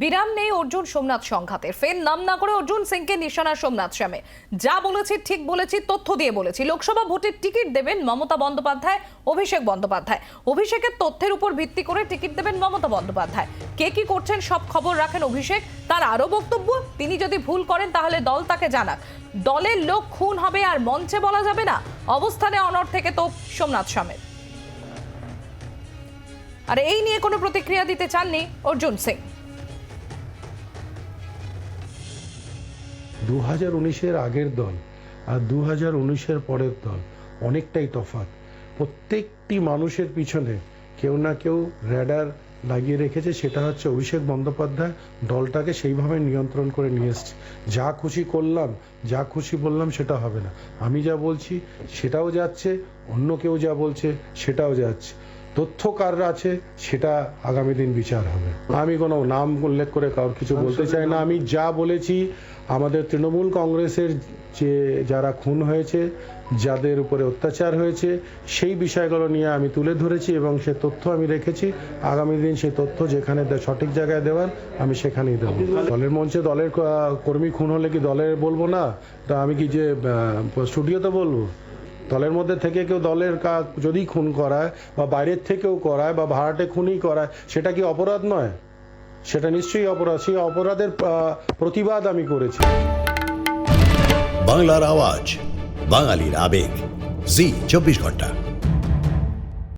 বিরাম নেই অর্জুন সোমনাথ সংঘাতের ফের নাম না করে অর্জুন সিংকে নিশানা সোমনাথ শ্যামে। যা বলেছি, ঠিক বলেছি, তথ্য দিয়ে বলেছি। লোকসভা ভোটের টিকিট দেবেন মমতা বন্দ্যোপাধ্যায়, অভিষেক বন্দ্যোপাধ্যায়। অভিষেকের তথ্যের উপর ভিত্তি করে টিকিট দেবেন মমতা বন্দ্যোপাধ্যায়। কে কি করছেন, সব খবর রাখেন অভিষেক। তার আরও বক্তব্য, তিনি যদি ভুল করেন তাহলে দল তাকে জানাক। দলের লোক খুন হবে আর মঞ্চে বলা যাবে না। অবস্থানে অনর থেকে তো সোমনাথ স্বামীর আর এই নিয়ে কোনো প্রতিক্রিয়া দিতে চাননি অর্জুন সিং। দু হাজার উনিশের আগের দল আর দু হাজার উনিশের পরের দল অনেকটাই তফাৎ। প্রত্যেকটি মানুষের পিছনে কেউ না কেউ র্যাডার লাগিয়ে রেখেছে, সেটা হচ্ছে অভিষেক বন্দ্যোপাধ্যায়। দলটাকে সেইভাবে নিয়ন্ত্রণ করে নিয়ে এসছে। যা খুশি করলাম, যা খুশি বললাম সেটা হবে না। আমি যা বলছি সেটাও যাচ্ছে, অন্য কেউ যা বলছে সেটাও যাচ্ছে। তথ্য কার আছে সেটা আগামী দিন বিচার হবে। আমি কোনো নাম উল্লেখ করে কারোর কিছু বলতে চাই না। আমি যা বলেছি আমাদের তৃণমূল কংগ্রেসের যে যারা খুন হয়েছে যাদের উপরে অত্যাচার হয়েছে সেই বিষয়গুলো নিয়ে আমি তুলে ধরেছি এবং সে তথ্য আমি রেখেছি। আগামী দিন সেই তথ্য যেখানে সঠিক জায়গায় দেওয়ার আমি সেখানেই দেবো। দলের মঞ্চে দলের কর্মী খুন হলে কি দলের বলব না? তা আমি কি যে স্টুডিওতে বলব? দলের মধ্যে থেকে কেউ দলের কাজ যদি খুন করায় বা বাইরের থেকেও করায় বা ভাড়াটে খুনই করায়, সেটা কি অপরাধ নয়? সেটা নিশ্চয়ই অপরাধ। সেই অপরাধের প্রতিবাদ আমি করেছি। বাংলার আওয়াজ, বাঙালির আবেগ। জি, চব্বিশ ঘণ্টা।